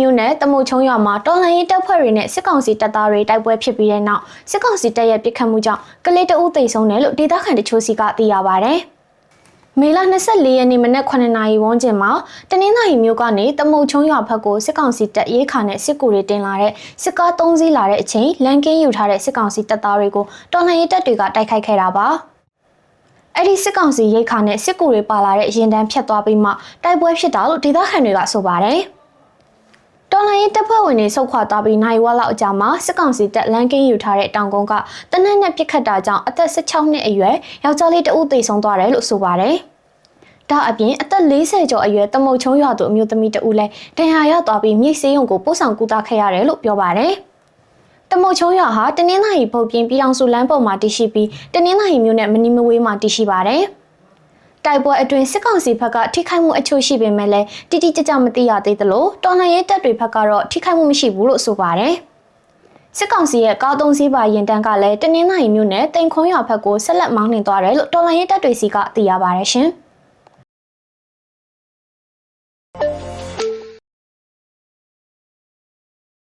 မြို့နယ်တမုတ်ချုံရွာမှာတော်လှန်ရေးတပ်ဖွဲ့တွေနဲ့စစ်ကောင်စီတပ်သားတွေတိုက်ပွဲဖြစ်ပြီးတဲ့နောက်စစ်ကောင်စီတပ်ရဲ့ပစ်ခတ်မှုကြောင့်ကလေးတအုပ်သိမ်းဆုံးတယ်လို့ဒေသခံတချို့စီကသိရပါဗျ။မေလ24ရက်နေ့မနက်9:00နာရီဝန်းကျင်မှာတနင်္သာရီမြို့ကနေတမုတ်ချုံရွာဘက်ကိုစစ်ကောင်စီတပ်ရေးခါနဲ့စစ်ကူတွေတင်လာတဲ့စစ်ကား3စီးလာတဲ့အချိန်လန်ကင်းယူထားတဲ့စစ်ကောင်စီတပ်သားတွေကိုတော်လှန်ရေးတပ်တွေကတိုက်ခိုက်ခဲ့တာပါ။အဲ့ဒီစစ်ကောင်စီရိတ်ခါနဲ့စစ်ကူတွေပါလာတဲ့ရင်တန်းဖြတ်သွားပြီးမှတိုက်ပွဲဖြစ်တာလို့ဒေသခံတွေကဆိုပါတယ်။ တော်လိုင်းရေးတပ်ဖွဲ့ဝင်တွေဆုတ်ခွာသွားပြီးနိုင်ဝက်လောက်အကြာမှာစစ်ကောင်စီတပ်လန်ကင်းယူထားတဲ့တောင်ကုန်းကတနက်နဲ့ပြစ်ခတ်တာကြောင့်အသက်16နှစ်အရွယ်ယောက်ျားလေးတဦးသေဆုံးသွားတယ်လို့ဆိုပါတယ်။ဒါအပြင်အသက်40ကျော်အရွယ်တမုတ်ချုံရွာသူအမျိုးသမီးတဦးလည်းဒဏ်ရာရသွားပြီးမြိတ်ဆေးရုံကိုပို့ဆောင်ကူတာခဲ့ရတယ်လို့ပြောပါတယ်။တမုတ်ချုံရွာဟာတနင်္သာရီပုတ်ပြင်းပြည်အောင်စုလမ်းပေါ်မှာတည်ရှိပြီးတနင်္သာရီမြို့နဲ့မနီမဝေးမှာတည်ရှိပါတယ်။ တိုက်ပွဲအတွင်းစစ်ကောင်စီဘက်ကထိခိုက်မှုအချို့ရှိပေမဲ့လည်းတိတိကျကျမသိရသေးသလိုတော်လှန်ရေးတပ်တွေဘက်ကတော့ထိခိုက်မှုမရှိဘူးလို့ဆိုပါတယ်။စစ်ကောင်စီရဲ့ကားသုံးစီးပါရင်တန်းကလည်းတနင်္သာရီမြို့နယ်တိန်ခွန်ရွာဘက်ကိုဆက်လက်မောင်းနှင်သွားတယ်လို့တော်လှန်ရေးတပ်တွေစီကသိရပါတယ်ရှင်။